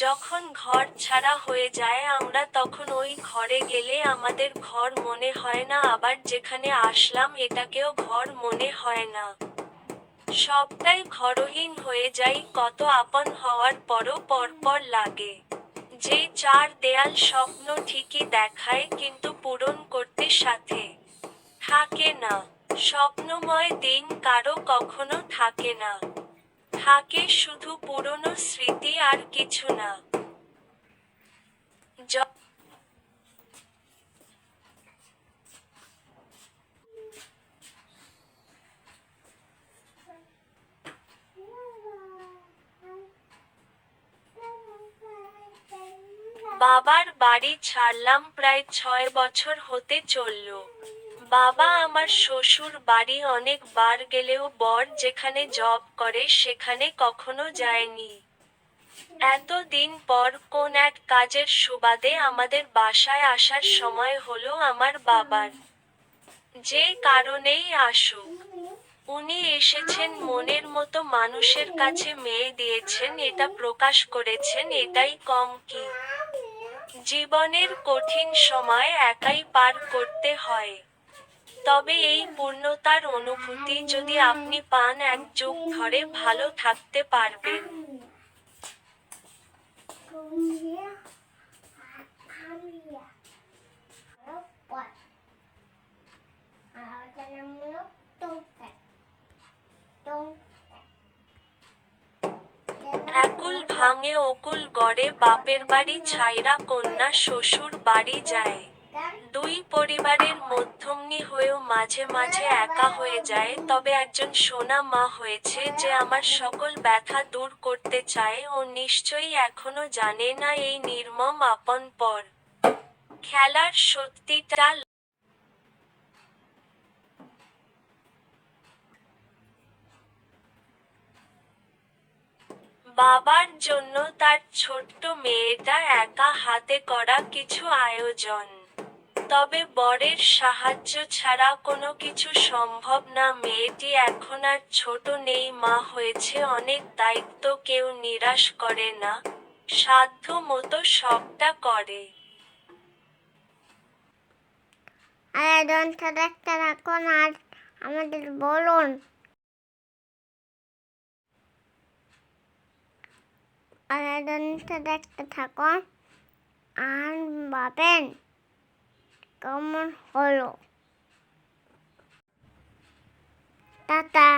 যখন ঘর ছাড়া হয়ে যায়, আমরা তখন ওই ঘরে গেলে আমাদের ঘর মনে হয় না, আবার যেখানে আসলাম এটাকেও ঘর মনে হয় না। সবটাই ঘরহীন হয়ে যাই কত আপন হওয়ার পরও পরপর লাগে। যে চার দেয়াল স্বপ্ন ঠিকই দেখায়, কিন্তু পূরণ করতে সাথে থাকে না। স্বপ্নময় দিন কারও কখনো থাকে না। থাকে শুধু পুরনো স্মৃতি আর কিছু না। বাবার বাড়ি ছাড়লাম প্রায় ছয় বছর হতে চলল। বাবা আমার শ্বশুর বাড়ি অনেক বার গেলেও বর যেখানে জব করে সেখানে কখনো যায়নি। এতদিন পর কোন এক কাজের সুবাদে আমাদের বাসায় আসার সময় হলো আমার বাবার। যে কারণেই আসুক, উনি এসেছেন মনের মতো মানুষের কাছে মেয়ে দিয়েছেন, এটা প্রকাশ করেছেন, এটাই কম কি। জীবনের কঠিন সময় একাই পার করতে হয়। তবে এই পূর্ণতার অনুভূতি যদি আপনি পান, এক যুগ ধরে ভালো থাকতে পারবেন। একুল ভাঙে, অকুল গড়ে, বাপের বাড়ি ছাইরা কন্যা শ্বশুর বাড়ি যায়। দুই পরিবারের মধ্যমনি হয়েও মাঝে মাঝে একা হয়ে যায়। তবে একজন সোনা মা হয়েছে যে আমার সকল ব্যথা দূর করতে চায় ও নিশ্চয়ই এখনও জানে না এই নির্মম আপন পর। খেলার সত্যিটা বাবার জন্য তার ছোট্ট মেয়েটা একা হাতে করা কিছু আয়োজন। তবে বরের সাহায্য ছাড়া কোনো কিছু সম্ভব না। মেয়েটি এখন আর ছোট নেই, মা হয়েছে অনেক দায়িত্ব, কেউ নিরাশ করে না। সাধ্য মতো সবটা করে। থাকুন আর আমাদের বলুন। আর, দন্ত থাকুন। আর ভাবেন। কেমন হলো টাটা